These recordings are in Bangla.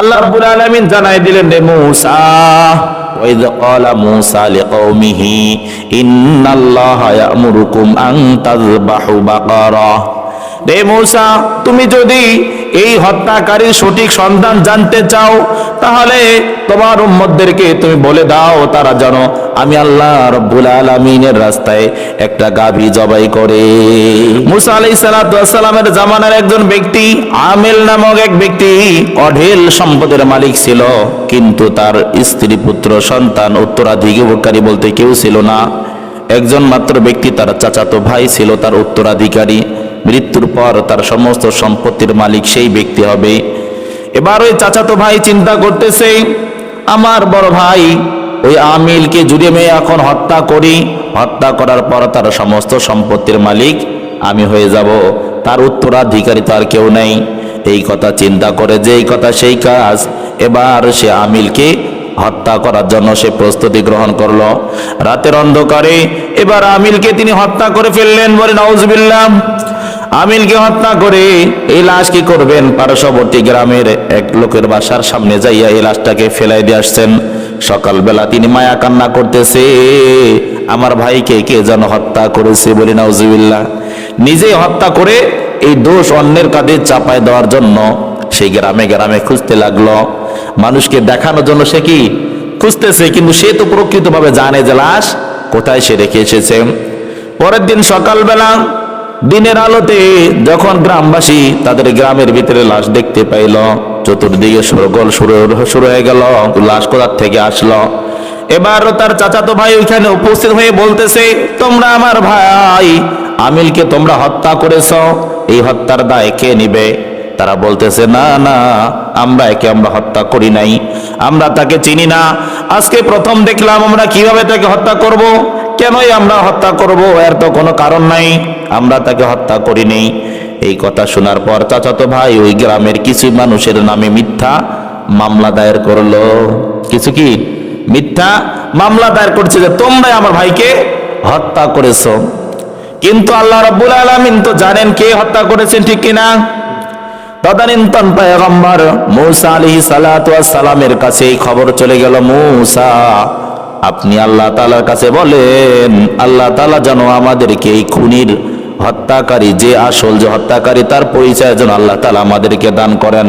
আল্লাহ রাব্বুল আলামিন জানাই দিলেন রে মূসা, ওয়াইদ ক্বালা মূসা লিকওমিহি, ইন্নাল্লাহা ইয়া'মুরুকুম আন তাযবাহু বাকারা। রে মূসা, তুমি যদি এই হত্যাকারীর সঠিক সন্ধান জানতে চাও, তাহলে তোমার উম্মতদেরকে তুমি বলে দাও, তারা যেন আমি আল্লাহ রব্বুল আলামিনের রাস্তায় একটা গাভী জবাই করে। মুসা আলাইহিস সালাতু ওয়াসসালামের জামানার একজন ব্যক্তি, আমেল নামক এক ব্যক্তি অঢেল সম্পদের মালিক ছিল, কিন্তু তার স্ত্রী, পুত্র, সন্তান, উত্তরাধিকারী বলতে কেউ ছিল না। একজন মাত্র ব্যক্তি তার চাচাতো ভাই ছিল, তার উত্তরাধিকারী। মৃত্যুর পর তার সমস্ত সম্পত্তির মালিক সেই ব্যক্তি হবে। এবার ওই চাচাতো ভাই চিন্তা করতেছে, আমার বড় ভাই, ওই আমিলকে জুড়ে মেয়ে এখন হত্যা করি। হত্যা করার পর তার সমস্ত সম্পত্তির মালিক আমি হয়ে যাব। তার উত্তরাধিকারী তো আর কেউ নেই। এই কথা চিন্তা করে যে এই কথা সেই কাজ। এবার সে আমিলকে হত্যা করার জন্য সে প্রস্তুতি গ্রহণ করল। রাতের অন্ধকারে এবার আমিলকে তিনি হত্যা করে ফেললেন বলে নওজবিল্লাহ আমিলকে হত্যা করে এই লাশ কি করবেন? পার্শ্ববর্তী গ্রামের এক লোকের বাসার সামনে যাইয়া এই লাশটাকে ফেলাই দিয়ে আসছেন। সকালবেলা তিনি মায়া কান্না করতেছে, আমার ভাইকে কে যেন হত্যা করেছে বলি নাউজুবিল্লাহ। নিজে হত্যা করে এই দোষ অন্যের কাঁধে চাপায় দেওয়ার জন্য সেই গ্রামে গ্রামে খুঁজতে লাগল। মানুষকে দেখানোর জন্য সে কি খুঁজতেছে? কিন্তু সে তো প্রকৃতভাবে জানে যে লাশ কোথায় সে রেখে এসেছে। পরের দিন সকালবেলা দিনের আলোতে যখন গ্রামবাসী তাদের গ্রামের ভিতরে লাশ দেখতে পাইল, চতুর্দিকে সরগোল শুরু হয়ে গেল, লাশ কোথার থেকে আসলো। এবার তার চাচাতো ভাই ওইখানে উপস্থিত হয়ে বলতেছে, তোমরা আমার ভাই, আমিলকে তোমরা হত্যা করেছ, এই হত্যার দায় কে নিবে? তারা বলতেছে, না না, আমরা একে আমরা হত্যা করি নাই, আমরা তাকে চিনি না। আজকে প্রথম দেখলাম আমরা কীভাবে তাকে হত্যা করব। কেনই আমরা হত্যা করব? এর তো কোনো কারণ নাই। আমরা তাকে হত্যা করিনি। এই কথা শোনার পর চাচাতো ভাই ওই গ্রামের কিছু মানুষের নামে মিথ্যা মামলা দায়ের করল। কিছু কি? মিথ্যা মামলা দায়ের করছে যে তোমরাই আমার ভাইকে হত্যা করেছ। কিন্তু আল্লাহ রাব্বুল আলামিন তো জানেন কে হত্যা করেছেন ঠিক কিনা? তদানীন্তন পয়গম্বর মূসা ওয়াস সালামের কাছে এই খবর চলে গেল। মূসা আপনি আল্লাহ তালার কাছে বলেন, আল্লাহ তালা যেন আমাদেরকে এই খুনির হত্যাকারী, যে আসল যে হত্যাকারী, তার পরিচয় যেন আল্লাহ তালা আমাদেরকে দান করেন।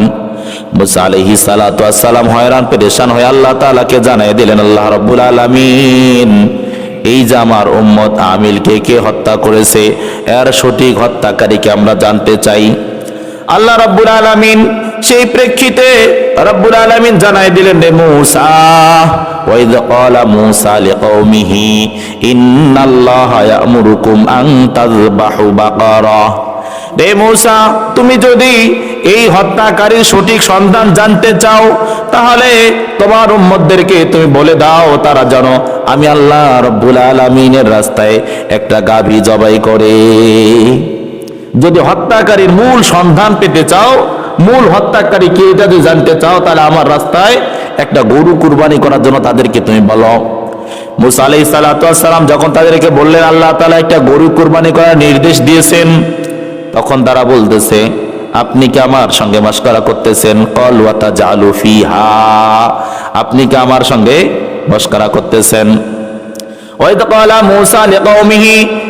হয়রান হয়ে আল্লাহ জানিয়ে দিলেন, আল্লাহ এই যে আমার আমিলকে কে হত্যা করেছে? এর সঠিক হত্যাকারীকে আমরা জানতে চাই। আল্লাহ রাব্বুল আলামিন সেই প্রেক্ষিতে রাব্বুল আলামিন জানাই দিলেন রে মূসা, ওয়াইদ ক্বালা মূসা লিকওমিহি, ইন্নাল্লাহা ইয়া'মুরুকুম আন তাযবাহু বাকারা। রে মূসা, তুমি যদি এই হত্যাকারীর সঠিক সন্ধান জানতে চাও, তাহলে তোমার উম্মতদেরকে তুমি বলে দাও, তারা যেন আমি আল্লাহ রব্বুল আলামিনের রাস্তায় একটা গাভী জবাই করে। যদি হত্যাকারীর মূল সন্ধান পেতে চাও, মূল হত্যাকারী কে যদি জানতে চাও, তাহলে আমার রাস্তায় একটা গরু কুরবানি করার জন্য তাদেরকে তুমি বলো। মুসা আলি সালাম যখন তাদেরকে বললেন, আল্লাহ তালা একটা গরু কুরবানি করার নির্দেশ দিয়েছেন, তখন তারা বলতেছে, আপনি কি আমার সঙ্গে মাস্করা করতেছেন? কল ওয়াতা জালুফি হা আপনি কি আমার সঙ্গে মস্করা করতেছেন? ওই তো কলা মুসা লেকমিহি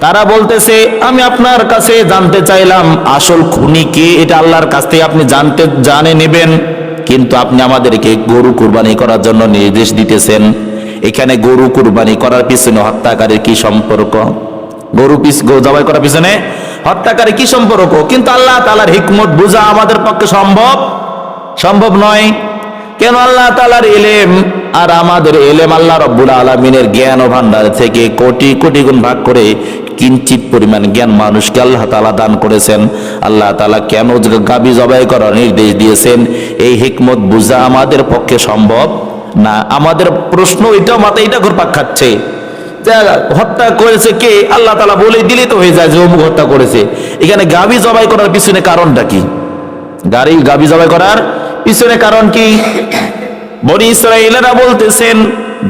তারা বলতেছে, আমি আপনার কাছে জানতে চাইলাম, আসল খুনি কে? এটা আল্লাহর কাছ থেকে আপনি জানতে, জানে নেবেন। কিন্তু আপনি আমাদেরকে গরু কুরবানি করার জন্য নির্দেশ দিতেছেন। এখানে গরু কুরবানি করার পিছনে হত্যাকারীর কি সম্পর্ক? গরু পিস গরু জবাই করার পিছনে হত্যাকারী কি সম্পর্ক? কিন্তু আল্লাহ তালার হিকমত বোঝা আমাদের পক্ষে সম্ভব সম্ভব নয়। কেন আল্লাহ তালার এলেম? আর আমাদের এলেম আল্লাহ রব্বুল আলমিনের জ্ঞান ও ভান্ডার থেকে কোটি কোটি গুণ ভাগ করে কিঞ্চিত পরিমাণ জ্ঞান মানুষকে আল্লাহ তালা দান করেছেন। আল্লাহ তালা কেন গাবি জবাই করার নির্দেশ দিয়েছেন? এই হিকমত বুঝা আমাদের পক্ষে সম্ভব? না, আমাদের প্রশ্ন এটাও মাথায় এটা ঘুরপাক খাচ্ছে। হত্যা করেছে কে? আল্লাহ তালা বলে দিলে তো হয়ে যায় যে অমুক হত্যা করেছে। এখানে গাবি জবাই করার পিছনে কারণটা কি? গাড়ি গাবি জবাই করার পিছনে কারণ কি? বনি ইসরায়েলেরা বলতেছেন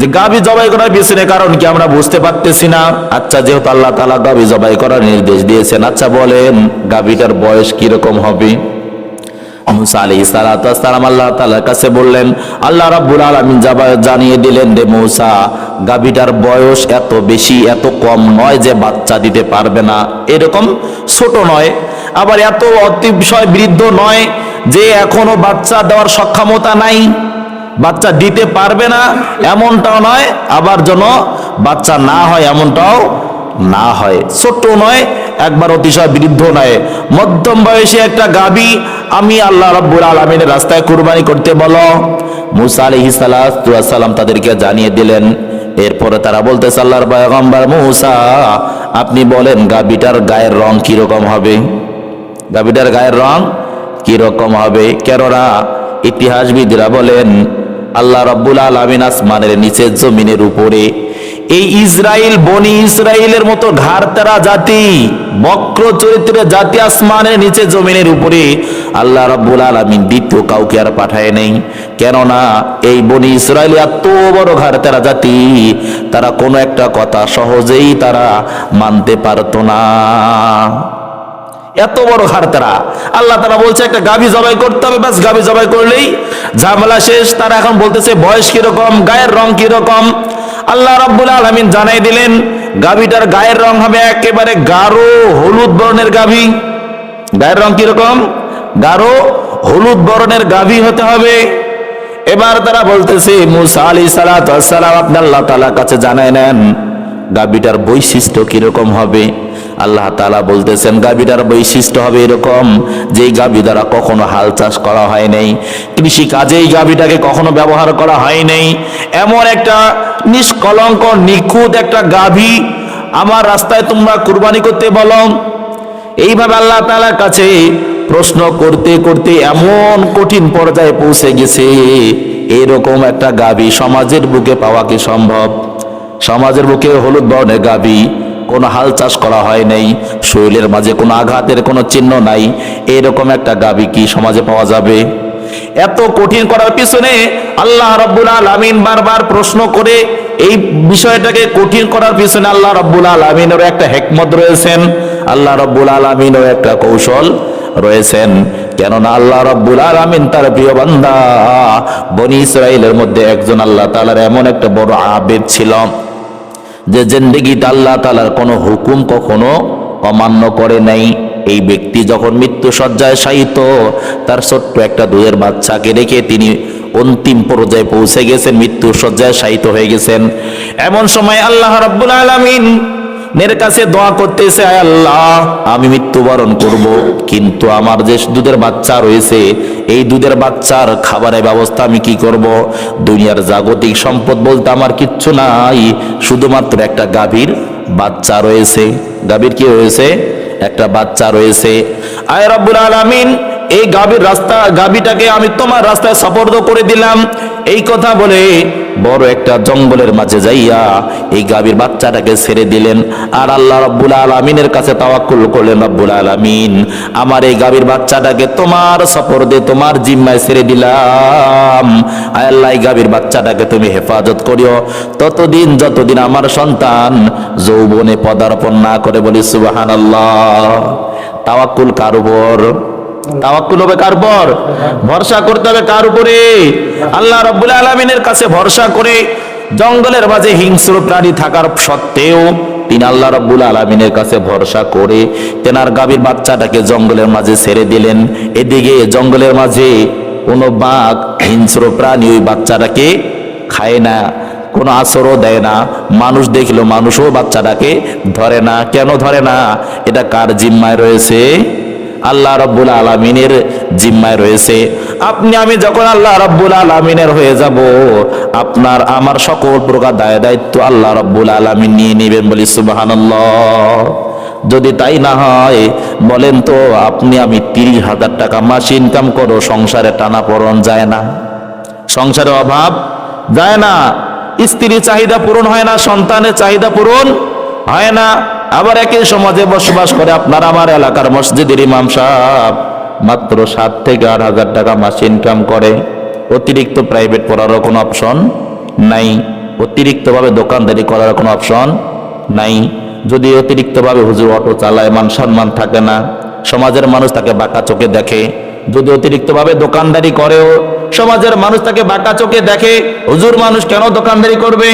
যে গাবি জবাই করার পিছনে কারণ কি আমরা বুঝতে পারতেছি না। আচ্ছা যেহেতু আল্লাহ তালা গাভী জবাই করার নির্দেশ দিয়েছেন আচ্ছা বলেন গাভীটার বয়স কীরকম হবে? আল্লাহ কাছে বললেন, আল্লাহ রাব্বুল জানিয়ে দিলেন রে মৌসা গাভীটার বয়স এত বেশি, এত কম নয় যে বাচ্চা দিতে পারবে না। এরকম ছোট নয়, আবার এত অতিশয় বৃদ্ধ নয় যে এখনও বাচ্চা দেওয়ার সক্ষমতা নাই, বাচ্চা দিতে পারবে না, এমনটাও নয়, আবার যেন বাচ্চা না হয় এমনটাও না হয়। ছোট্ট নয়, একবার অতিশয় বৃদ্ধ নয়। মধ্যম বয়সে একটা গাবি, আমি আল্লাহ রব্বুল আলমিনের রাস্তায় কুরবানি করতে বলো। মুসা আলহি সালাম তাদেরকে জানিয়ে দিলেন। এরপরে তারা বলতে আল্লাহর পয়গম্বর মুসা, আপনি বলেন গাবিটার গায়ের রং কীরকম হবে? গাবিটার গায়ের রং কীরকম হবে? কেননা ইতিহাসবিদরা বলেন, আল্লাহ রব্বুল আলমিন আসমানের নিচে জমিনের উপরে এই ইসরায়েল বনি ইসরায়েলের মতো ঘাড়তারা জাতি, বক্র চরিত্রের জাতি আসমানের নিচে জমিনের উপরে আল্লাহ রব্বুল আলমিন দ্বিতীয় কাউকে আর পাঠায় নেই। কেননা এই বনি ইসরায়েল এত বড় ঘাড়তারা জাতি, তারা কোনো একটা কথা সহজেই তারা মানতে পারতো না। এত বড় হারতারা আল্লাহ তারা বলছে, একটা গাভী জবাই করতে হবে, ব্যাস গাভী জবাই করলেই ঝামেলা শেষ। তারা এখন বলতেছে, বয়স কীরকম, গায়ের রং কীরকম? আল্লাহ রাব্বুল আলামিন জানাই দিলেন, গাভীটার গায়ের রং হবে একেবারে গাঢ় হলুদ বর্ণের গাভী। গায়ের রং কীরকম? গাঢ় হলুদ বর্ণের গাভী হতে হবে। এবার তারা বলতেছে, মুসা আলী সালাম আপনি আল্লাহ তালার কাছে জানাই নেন, গাভীটার বৈশিষ্ট্য কীরকম হবে? আল্লাহ তালা বলতেছেন গাভীটার বৈশিষ্ট্য হবে এরকম যে গাভী দ্বারা কখনো হাল চাষ করা হয় নাই। কৃষি কাজে এই গাভীটাকে কখনো ব্যবহার করা হয় নাই। এমন একটা নিষ্কলঙ্ক, নিখুঁত একটা গাভী আমার রাস্তায় তোমরা কুরবানি করতে বলো। এইভাবে আল্লাহ তালার কাছে প্রশ্ন করতে করতে এমন কঠিন পর্যায়ে পৌঁছে গেছে, এরকম একটা গাভী সমাজের বুকে পাওয়া কি সম্ভব? সমাজের বুকে হলুদ বর্ণের গাভী কোনো হাল চাষ করা হয় নাই শরীরের মাঝে কোনো আঘাতের কোনো চিহ্ন নাই। এরকম একটা গাভী কি সমাজে পাওয়া যাবে? এত কঠিন করার পিছনে আল্লাহ রব্বুল আলমিন বারবার প্রশ্ন করে, এই বিষয়টাকে কঠিন করার পিছনে আল্লাহ রব্বুল আলমিনেরও একটা হেকমত রয়েছেন, আল্লাহ রব্বুল আলমিনেরও একটা কৌশল রয়েছেন। কেননা আল্লাহ রব্বুল আলমিন তার প্রিয় বান্দা, বনি ইসরায়েলের মধ্যে একজন আল্লাহ তালার এমন একটা বড় আবেদ ছিল। যে জিন্দিগিতে আল্লাহ তালার কোনো হুকুম কখনো অমান্য করে নাই। এই ব্যক্তি যখন মৃত্যু সজ্জায় শায়িত, তার ছোট্ট একটা দুধের বাচ্চাকে রেখে তিনি অন্তিম পর্যায়ে পৌঁছে গেছেন মৃত্যু সজ্জায় শায়িত হয়ে গেছেন। এমন সময় আল্লাহ রাব্বুল আলামিন নের কাছে দোয়া করতেছে, আয় আল্লাহ, আমি মৃত্যুবরণ করব। কিন্তু আমার যে দুধের বাচ্চা রয়েছে, এই দুধের বাচ্চার খাবারের ব্যবস্থা আমি কি করব? দুনিয়ার জাগতিক সম্পদ বলতে আমার কিচ্ছু নাই। শুধুমাত্র একটা গাভীর বাচ্চা রয়েছে। গাভীর কি রয়েছে? একটা বাচ্চা রয়েছে। আয় রব্বুল আলামিন, এই গাভীর রাস্তা, গাভীটাকে আমি তোমার রাস্তায় সপর্দ করে দিলাম। এই কথা বলে বড় একটা জঙ্গলের মাঝে যাইয়া এই গাভীর বাচ্চাটাকে ছেড়ে দিলেন। আর আল্লাহ রব্বুল আলমিনের কাছে তাওয়াক্কুল করলেন, রব্বুল আলমিন, আমার এই গাভীর বাচ্চাটাকে তোমার সপর্দে তোমার জিম্মায় ছেড়ে দিলাম। আল্লাহ, এই গাভীর বাচ্চাটাকে তুমি হেফাজত করিও। ততদিন যতদিন আমার সন্তান যৌবনে পদার্পণ না করে বলি সুবাহান আল্লাহ তাওয়াক্কুল কার উপর? তাওয়াক্কুল হবে কার পর ভরসা করতে হবে কার উপরে? আল্লাহ রব্বুল আলমিনের কাছে ভরসা করে জঙ্গলের মাঝে হিংস্র প্রাণী থাকার সত্ত্বেও তিনি আল্লাহ রব্বুল আলমিনের কাছে ভরসা করে তেনার গাভীর বাচ্চাটাকে জঙ্গলের মাঝে ছেড়ে দিলেন। এদিকে জঙ্গলের মাঝে কোনো বাঘ, হিংস্র প্রাণী ওই বাচ্চাটাকে খায় না, কোনো আসরও দেয় না। মানুষ দেখল মানুষও বাচ্চাটাকে ধরে না। কেন ধরে না? এটা কার জিম্মায় রয়েছে? আল্লাহ রব্বুল আলমিনের জিম্মায় রয়েছে। আপনি, আমি যখন আল্লাহ রব্বুল আলমিনের হয়ে যাব, আপনার, আমার সকল প্রকার দায় দায়িত্ব আল্লাহ রব্বুল আলমিন নিয়ে নেবেন বলি সুবাহান যদি তাই না হয়, বলেন তো, আপনি, আমি তিরিশ হাজার টাকা মাস ইনকাম করো, সংসারে টানা পড়ন যায় না। সংসারে অভাব যায় না। স্ত্রীর চাহিদা পূরণ হয় না, সন্তানের চাহিদা পূরণ হয় না। আবার একই সমাজে বসবাস করে আপনার আমার এলাকার মসজিদের ইমাম সাহেব মাত্র সাত থেকে আট হাজার টাকা মাসে ইনকাম করে। অতিরিক্ত প্রাইভেট পড়ারও কোনো অপশন নাই। অতিরিক্তভাবে দোকানদারি করার কোনো অপশন নাই। যদি অতিরিক্তভাবে হুজুর অটো চালায়, মান সম্মান থাকে না, সমাজের মানুষ তাকে বাঁকা চোখে দেখে। যদি অতিরিক্তভাবে দোকানদারি করেও সমাজের মানুষ তাকে বাঁকা চোখে দেখে, হুজুর মানুষ কেন দোকানদারি করবে?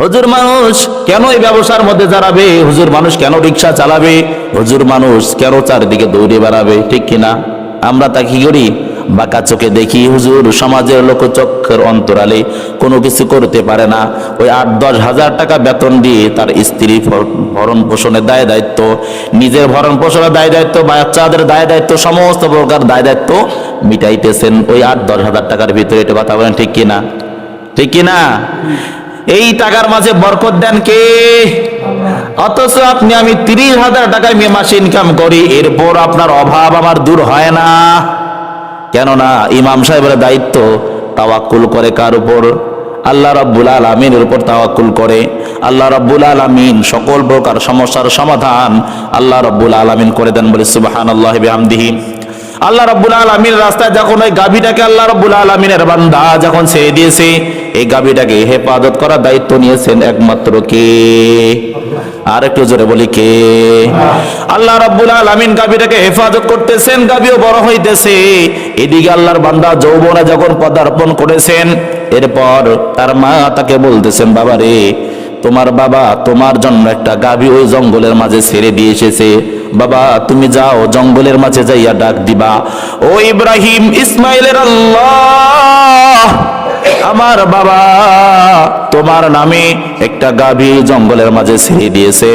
হুজুর মানুষ, কেন এই ব্যবসার মধ্যে দাঁড়াবে হুজুর মানুষ কেন রিক্সা চালাবে? হুজুর মানুষ কেন চারিদিকে দৌড়ে বেড়াবে? ঠিক কিনা? আমরা তা কি করি? বাঁকা চোখে দেখি হুজুর সমাজের লোক লোকচক্ষের অন্তরালে কোনো কিছু করতে পারে না। ওই আট, দশ হাজার টাকা বেতন দিয়ে তার স্ত্রী ভর- ভরণ পোষণের দায় দায়িত্ব, নিজের ভরণ পোষণের দায় দায়িত্ব, বাচ্চাদের দায় দায়িত্ব, সমস্ত প্রকার দায় দায়িত্ব মিটাইতেছেন। ওই আট, দশ হাজার টাকার ভিতরে এটা কথা বলেন, ঠিক কিনা? ঠিক কিনা? এই টাকার মাঝে বরকত দেন কে? অথচ আপনি, আমি তিরিশ হাজার টাকায় মে মাসে ইনকাম করি, এরপর আপনার অভাব আমার দূর হয় না। কেননা, ইমাম সাহেবের দায়িত্ব তাওয়াক্কুল করে কার উপর? আল্লাহ রাব্বুল আলমিনের উপর তাওয়াক্কুল করে। আল্লাহ রাব্বুল আলমিন সকল প্রকার সমস্যার সমাধান আল্লাহ রাব্বুল আলমিন করে দেন বলে সুবাহান আল্লাহ বিহামদিহি। আল্লাহ রাব্বুল আলমিন রাস্তায় যখন ওই গাভীটাকে আল্লাহ রাব্বুল আলমিনের বান্দা যখন ছেড়ে দিয়েছে এই গাভীটাকে হেফাজত করার দায়িত্ব নিয়েছেন একমাত্র কে? আর একটু জোরে বলি কে? আল্লাহ রাব্বুল আলামিন গাভীটাকে হেফাজত করতেছেন, গাভীও বড় হইতেছে। এদিকে আল্লাহর বান্দা যৌবনে যখন পদার্পণ করেছেন, এরপর তার মা তাকে বলতেছেন, বাবা রে, তোমার বাবা তোমার জন্য একটা গাভী ওই জঙ্গলের মাঝে ছেড়ে দিয়ে এসেছে। বাবা, তুমি যাও, জঙ্গলের মাঝে যাইয়া ডাক দিবা। ও ইব্রাহিম, ইসমাইলের আল্লাহ! আমার বাবা তোমার নামে একটা গাভী জঙ্গলের মাঝে ছেড়ে দিয়েছে।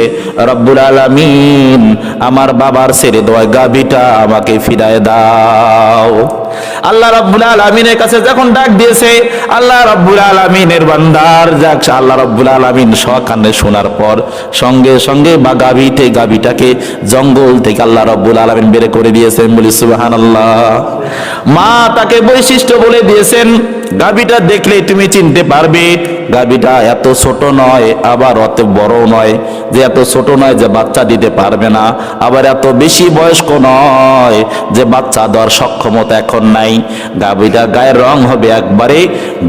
রব্বুল আলামিন, আমার বাবার ছেড়ে দেওয়া গাভীটা আমাকে ফিরায় দাও। আল্লাহ রাব্বুল আলামিনের কাছে যখন ডাক দিয়েছে, আল্লাহ রাব্বুল আলামিনের বান্দার যাক, আল্লাহ রাব্বুল আলামিন সকানে শোনার পর সঙ্গে সঙ্গে বা গাভীতে গাভীটাকে জঙ্গল থেকে আল্লাহ রাব্বুল আলামিন বের করে দিয়েছেন। বলি, সুবহানাল্লাহ। মা তাকে বৈশিষ্ট্য বলে দিয়েছেন, গাভীটা দেখলে তুমি চিনতে পারবে, গাভীটা এত ছোট নয়, আবার অত বড় নয়, যে এত ছোট নয় যে বাচ্চা দিতে পারবে না, আবার এত বেশি বয়স্ক নয়, যে বাচ্চা দেওয়ার সক্ষমতা এখন নাই। গাভীটা গায়ের রং হবে একবারে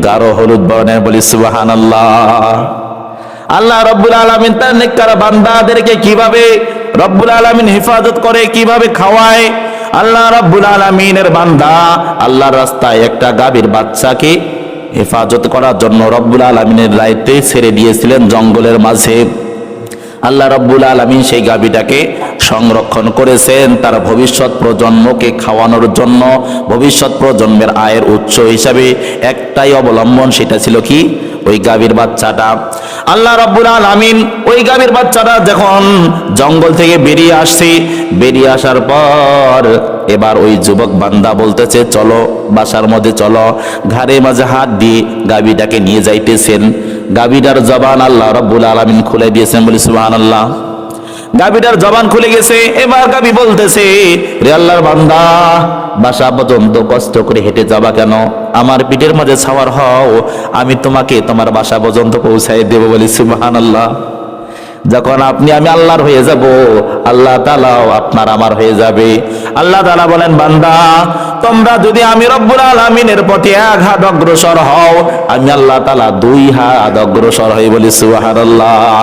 গাঢ় হলুদ বর্ণের বলি সুবাহান আল্লাহ আল্লাহ রব্বুল আলমিন তার নেককার বান্দাদেরকে কীভাবে রব্বুল আলমিন হেফাজত করে, কীভাবে খাওয়ায়? আল্লাহ রব্বুল আলমিনের বান্দা আল্লাহর রাস্তায় একটা গাভীর বাচ্চাকে হেফাজত করার জন্য রব্বুল আলমিনের দায়িত্বে ছেড়ে দিয়েছিলেন জঙ্গলের মাঝে। আল্লাহ রব্বুল আলমিন সেই গাভীটাকে সংরক্ষণ করেছেন তার ভবিষ্যৎ প্রজন্মকে খাওয়ানোর জন্য। ভবিষ্যৎ প্রজন্মের আয়ের উৎস হিসাবে একটাই অবলম্বন সেটা ছিল কি? ওই গাভীর বাচ্চাটা। আল্লাহ রব্বুল আলামিন ওই গাভীর বাচ্চাটা যখন জঙ্গল থেকে বেরিয়ে আসছে, বেরিয়ে আসার পর এবার ওই যুবক বান্দা বলতেছে, চলো বাসার মধ্যে চলো। ঘাড়ে মাঝে হাত দিয়ে গাভীটাকে নিয়ে যাইতেছেন। গাভীটার জবান আল্লাহ রব্বুল আলমিন খুলে দিয়েছেন, বলি সুবহানাল্লাহ। গাভীটার জবান খুলে গেছে, এবার গাবি বলতেছে, রে আল্লাহর বান্দা, বাসা পর্যন্ত কষ্ট করে হেঁটে যাবা কেন? আমার পিঠের মাঝে ছাওয়ার হও, আমি তোমাকে তোমার বাসা পর্যন্ত পৌঁছাই দেবো, বলি সুবহান আল্লাহ যখন আপনি, আমি আল্লাহর হয়ে যাব, আল্লাহ তালাও আপনার আমার হয়ে যাবে। আল্লাহ তালা বলেন, বান্দা, তোমরা যদি আমি রব্বুল আলমিনের প্রতি এক হাত অগ্রসর হও, আমি আল্লাহ তালা দুই হাত অগ্রসর হই বলি সুহার আল্লাহ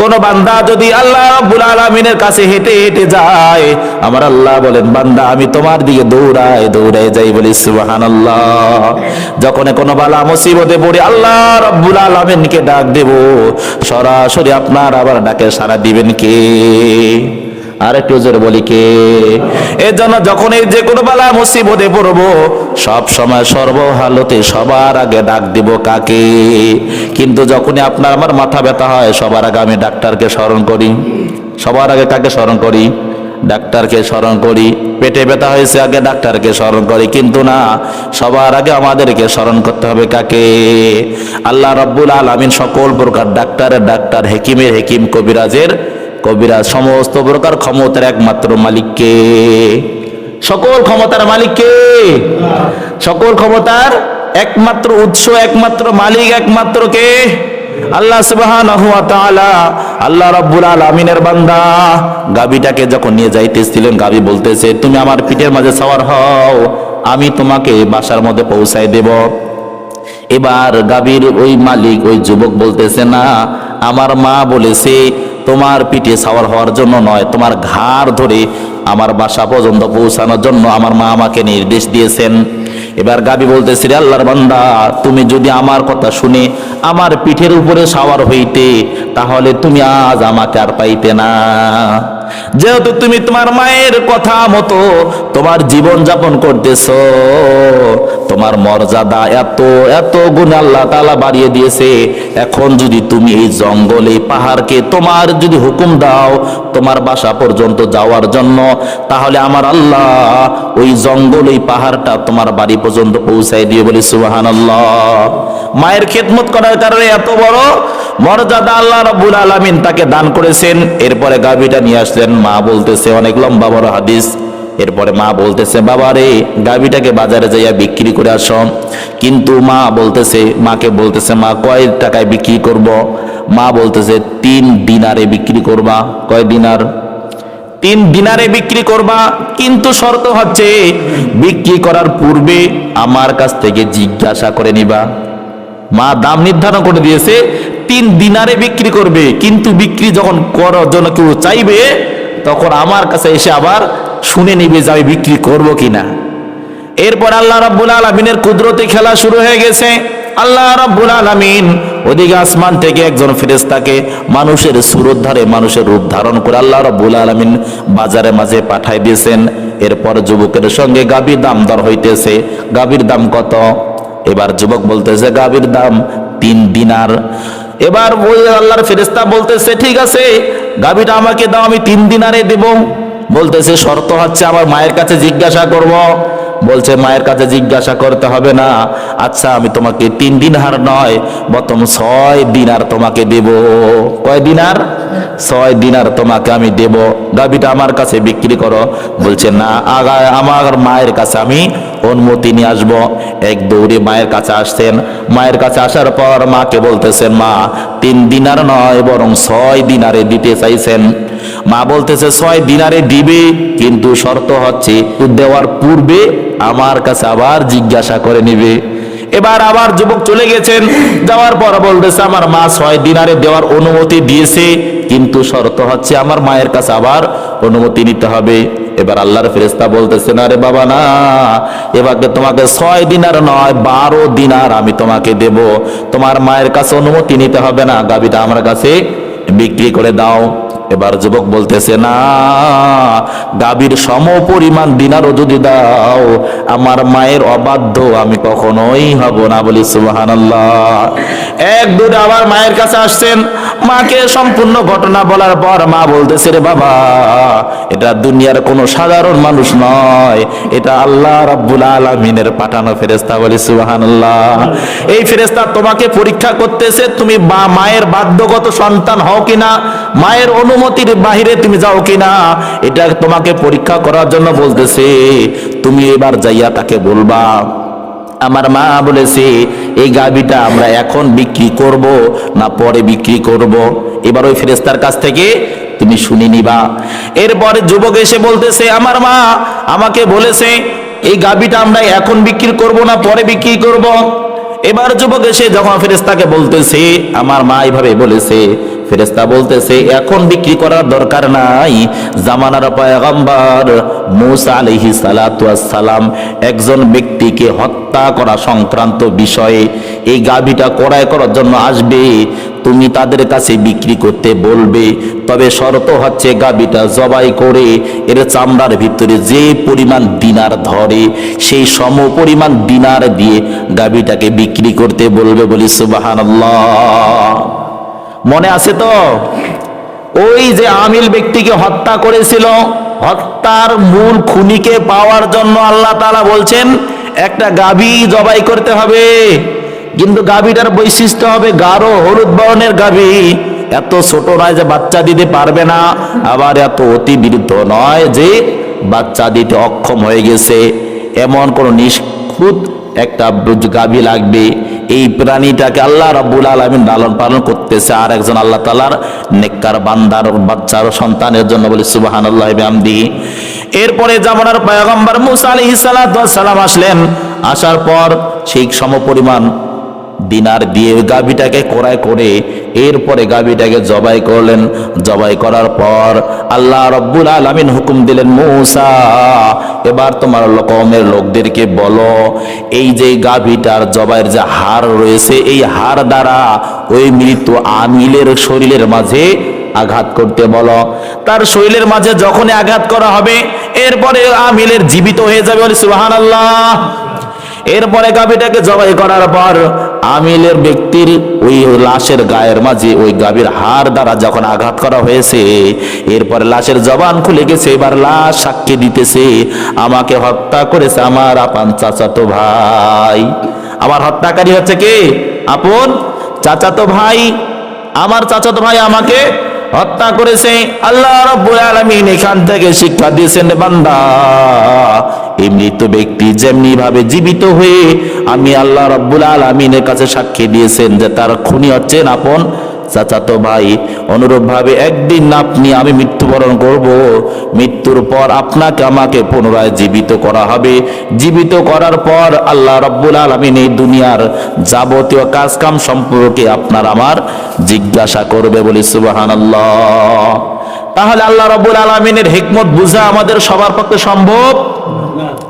কোন বান্দা যদি আল্লাহ রব্বুল আলমিনের কাছে হেঁটে হেঁটে যায়, আমার আল্লাহ বলেন, বান্দা, আমি তোমার দিকে দৌড়াই দৌড়াই যাই বলি সুবাহান আল্লাহ যখন কোনো বালা মুসিবতে পড়ে, আল্লাহ রব্বুল আলমিনকে ডাক দেব, সরাসরি আপনার আবার ডাকে সারা দিবেন কে? আর একটু জোরে বলি কে? এর জন্য যখন এই যে কোনো বেলা মুসিবতে পড়ব, সব সময় সর্বহালতে সবার আগে ডাক দিব কাকে? কিন্তু যখনই আপনার আমার মাথা ব্যথা হয়, সবার আগে আমি ডাক্তারকে স্মরণ করি। সবার আগে কাকে স্মরণ করি? ডাক্তারকে স্মরণ করি। পেটে ব্যথা হয়েছে আগে ডাক্তারকে স্মরণ করি, কিন্তু না, সবার আগে আমাদেরকে স্মরণ করতে হবে কাকে? আল্লাহ রব্বুল আলমিন সকল প্রকার ডাক্তারের ডাক্তার, হেকিমের, হেকিম, কবিরাজের, কবিরাজ, সমস্ত প্রকার ক্ষমতার একমাত্র মালিককে। সকল ক্ষমতার মালিককে? সকল ক্ষমতার একমাত্র উৎস, একমাত্র মালিক, একমাত্র কে? আল্লাহ সুবহানাহু ওয়া তাআলা আল্লাহ রাব্বুল আলামিনের বান্দা গাবিটাকে যখন নিয়ে যাইতেছিলেন গাবি বলতেছে, তুমি আমার পিঠের মাঝে সওয়ার হও, আমি তোমাকে বাসার মধ্যে পৌঁছায় দেব। এবার গাভীর ওই মালিক, ওই যুবক বলতেছে, না, আমার মা বলেছে, তোমার পিঠে সাওয়ার হওয়ার জন্য নয়, তোমার ঘাড় ধরে আমার বাসা পর্যন্ত পৌঁছানোর জন্য আমার মা আমাকে নির্দেশ দিয়েছেন। এবার গাবি বলতেছে, রে আল্লাহর বান্দা, তুমি যদি আমার কথা শুনে আমার পিঠের উপরে সাওয়ার হইতে, তাহলে তুমি আজ আমাকে আর পাইতে না। যেহেতু তুমি তোমার মায়ের কথা মতো তোমার জীবন যাপন করতেছ, তোমার মর্যাদা এত এত গুণ আল্লাহ তালা বাড়িয়ে দিয়েছে। এখন যদি তুমি এই জঙ্গলে পাহাড়কে তোমার যদি হুকুম দাও তোমার বাসা পর্যন্ত যাওয়ার জন্য, তাহলে আমার আল্লাহ ওই জঙ্গল পাহাড়টা তোমার বাড়ি পর্যন্ত পৌঁছাই দিয়ে বলি সুবাহান আল্লাহ মায়ের খেদমত করার কারণে এত বড় মর্যাদা আল্লাহ রাব্বুল আলামিন তাকে দান করেছেন। এরপরে গাভীটা নিয়ে আসলেন, মা বলতেছে, অনেক লম্বা বড় হাদিস। এরপরে মা বলতেছে, বাবা রে, গাভীটাকে বাজারে যাইয়া বিক্রি করে আসো। কিন্তু মা বলতেছে, মাকে বলতেছে, মা, কয় টাকায় বিক্রি করব? মা বলতেছে, তিন দিনারে বিক্রি করবা। কয় দিনার? তিন দিনারে বিক্রি করবা। কিন্তু শর্ত হচ্ছে, বিক্রি করার পূর্বে আমার কাছ থেকে জিজ্ঞাসা করে নিবা। মা দাম নির্ধারণ করে দিয়েছে, তিন দিনারে বিক্রি করবে। কিন্তু বিক্রি যখন করার জন্য কেউ চাইবে, তখন আমার কাছে এসে আবার শুনে নিবে যে আমি বিক্রি করব কিনা। এরপর আল্লাহ রাব্বুল আলমিনের কুদরতি খেলা শুরু হয়ে গেছে। আল্লাহ রাব্বুল আলামিন ওদিকে আসমান থেকে একজন ফেরেশতাকে মানুষের সুরত ধারে, মানুষের রূপ ধারণ করে আল্লাহ রাব্বুল আলামিন বাজারে মাঝে পাঠাই দিয়েছেন। এরপর যুবকের সঙ্গে গাভীর দাম দর হইতেছে। গাভীর দাম কত? এবার যুবক বলতেছে, গাভীর দাম তিন দিনার। এবার ওই আল্লাহর ফেরেশতা বলতেছে, ঠিক আছে, গাভীটা আমাকে দাও, আমি তিন দিনারে দেব। বলতেছে, শর্ত হচ্ছে আমার মায়ের কাছে জিজ্ঞাসা করব। বলছে, মায়ের কাছে জিজ্ঞাসা করতে হবে না। আচ্ছা আমি তোমাকে তিন দিন হার নয় প্রথম ছয় দিনার তোমাকে দেব। কয় দিনার? ছয় দিনার তোমাকে আমি দেব। গাবিটা আমার কাছে বিক্রি করো। বলছে, না আগায় আমার মায়ের কাছে আমি অনুমতি নিয়ে আসব। এক দৌড়ে মায়ের কাছে আসছেন। মায়ের কাছে আসার পর মাকে বলতেছেন মা, তিন দিনার নয়, বরং ছয় দিনারে দিতে চাইছেন। মা বলতেছে, ছয় দিনারে দিবে, কিন্তু শর্ত হচ্ছে দেওয়ার পূর্বে আমার কাছে আবার জিজ্ঞাসা করে নিবে। এবার আবার যুবক চলে গেছেন। যাওয়ার পর বলতেছে, আমার মা ছয় দিনারে দেওয়ার অনুমতি দিয়েছে। কিন্তু শর্ত হচ্ছে আমার মায়ের কাছে আবার অনুমতি নিতে হবে। এবার আল্লাহর ফেরেস্তা না রে বাবা, না। এবারে তোমাকে ছয় দিনার নয়, বারো দিনার আমি তোমাকে দেব। তোমার মায়ের কাছে অনুমতি নিতে হবে না গাবিটা আমার কাছে বিক্রি করে দাও। এবার যুবক বলতেছে, না, গাভীর সম পরিমাণ দিনারও যদি দাও, আমার মায়ের অবাধ্য আমি কখনোই হব না। বলি সুবাহান এক দূরে আবার মায়ের কাছে আসছেন। মাকে সম্পূর্ণ ঘটনা বলার পর মা বলতেছে, রে বাবা, এটা দুনিয়ার কোনো সাধারণ মানুষ নয়। এটা আল্লাহ রাব্বুল আলামিনের পাঠানো ফেরেস্তা বলি সুবাহান এই ফেরেস্তা তোমাকে পরীক্ষা করতেছে, তুমি বা মায়ের বাধ্যগত সন্তান হও কিনা, মায়ের অনুমতির বাহিরে তুমি যাও কিনা, এটা তোমাকে পরীক্ষা করার জন্য বলতেছে। তুমি এবার যাইয়া তাকে বলবা। আমার মা বলেছে, এই গাবিটা আমরা এখন বিক্রি করব না পরে বিক্রি করব? এবার ওই ফেরেস্তার কাছ থেকে তুমি শুনে নিবা। এরপরে যুবক এসে বলতেছে, আমার মা আমাকে বলেছে, এই গাবিটা আমরা এখন বিক্রি করব না পরে বিক্রি করব? এবার যুবক এসে যখন ফেরেস্তাকে বলতেছে, আমার মা এইভাবে বলেছে ফেরেস্তা বলতেছে, এখন বিক্রি করার দরকার নাই। জামানার পয়গম্বর মুসা আলহি সালাম একজন ব্যক্তিকে হত্যা করা সংক্রান্ত বিষয়ে এই গাভীটা কড়াই করার জন্য আসবে। তুমি তাদের কাছে বিক্রি করতে বলবে। তবে শর্ত হচ্ছে গাভীটা জবাই করে এর চামড়ার ভিতরে যে পরিমাণ দিনার ধরে, সেই সম পরিমাণ দিনার দিয়ে গাভীটাকে বিক্রি করতে বলবে বলি সুবাহান মনে আছে তো? ওই যে আমিল ব্যক্তিকে হত্যা করেছিল, হত্যার মূল খুনিকে পাওয়ার জন্য আল্লাহ তালা বলছেন, একটা গাভী জবাই করতে হবে। কিন্তু গাভীটার বৈশিষ্ট্য হবে গাঢ় হলুদ বর্ণের গাভী। এত ছোট নয় যে বাচ্চা দিতে পারবে না, আবার এত অতি বিরুদ্ধ নয় যে বাচ্চা দিতে অক্ষম হয়ে গেছে। এমন কোন নিষ্কুত একটা গাবি লাগবে। এই প্রাণীটাকে আল্লাহ রাব্বুল আলামিন লালন পালন করতেছে। আর একজন আল্লাহ তাআলার নেককার বান্দার বাচ্চার সন্তানের জন্য বলি সুবহানাল্লাহ আমদি এরপরে জামানার পয়গম্বর মুসা সালাম আসলেন। আসার পর সেই সমপরিমাণ দিনার দিয়ে গাভীটাকে ক্রয় করে এরপরে গাভীটাকে জবাই করলেন। জবাই করার পর আল্লাহ রব্বুল আলামিন হুকুম দিলেন, মৌসা, এবার তোমার কমের লোকদেরকে বলো, এই যে গাভীটার জবাইয়ের যে হার রয়েছে, এই হার দ্বারা ওই মৃত আমিলের শরীরের মাঝে আঘাত করতে বলো। তার শরীরের মাঝে যখনই আঘাত করা হবে, এরপরে আমিলের জীবিত হয়ে যাবে বলে সুবহানাল্লাহ। এরপরে গাভীটাকে জবাই করার পর আমিলের ব্যক্তির ওই লাশের গায়ের মাঝে ওই গাভীর হার দ্বারা যখন আঘাত করা হয়েছে, এরপরে লাশের জবান খুলে গেছে, এবার লাশ সাক্ষী দিতেছে, আমাকে হত্যা করেছে আমার আপান চাচাতো ভাই। আমার হত্যাকারী হচ্ছে কে? আপন চাচাতো ভাই। আমার চাচাতো ভাই আমাকে হত্যা করেছে। আল্লাহ রব্বুল আলামিন এখান থেকে শিক্ষা দিয়েছেন, বান্দা এই মৃত ব্যক্তি যেমনি ভাবে জীবিত হয়ে আমি আল্লাহ রব্বুল আলামিনের কাছে সাক্ষী দিয়েছেন যে তার খুনি হচ্ছেন আপন চাচাতো ভাই অনুরূপ ভাবে একদিন আপনি, আমি মৃত্যুবরণ করব। মৃত্যুর পর আপনাকে, আমাকে পুনরায় জীবিত করা হবে। জীবিত করার পর আল্লাহ রব্বুল আলমিন এই দুনিয়ার যাবতীয় কাজকাম সম্পর্কে আপনার আমার জিজ্ঞাসা করবে বলি সুবাহান তাহলে আল্লাহ রব্বুল আলমিনের হিকমত বুঝা আমাদের সবার পক্ষে সম্ভব?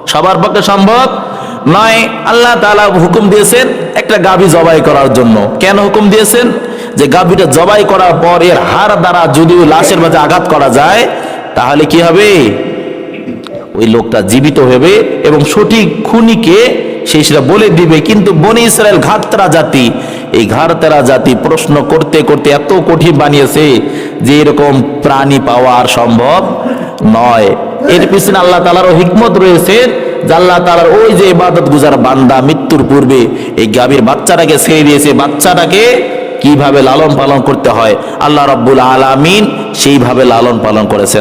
সবার পক্ষে সম্ভব? নয়, আল্লাহ তাআলা হুকুম দিয়েছেন একটা গাভী জবাই করার জন্য। কেন হুকুম দিয়েছেন? যে গাভীটা জবাই করার পর এর হাড় দ্বারা যদি লাশের মাঝে আঘাত করা যায়, তাহলে কি হবে? ওই লোকটা জীবিত হবে এবং সঠিক খুনিকে সেই সেটা বলে দিবে। কিন্তু বনি ইসরায়েল ঘাতরা জাতি, এই ঘাতরা জাতি প্রশ্ন করতে করতে এত কঠিন বানিয়েছে যে এরকম প্রাণী পাওয়া আর সম্ভব নয়। এর পিছনে আল্লাহ তালারও হিকমত রয়েছে আল্লাহ তালার ওই যে ইবাদত গুজার বান্দা মৃত্যুর পূর্বে এই গাভীর বাচ্চাটাকে ছেড়ে দিয়েছে। বাচ্চাটাকে কীভাবে লালন পালন করতে হয়? আল্লাহ রব্বুল আলামিন সেইভাবে লালন পালন করেছেন।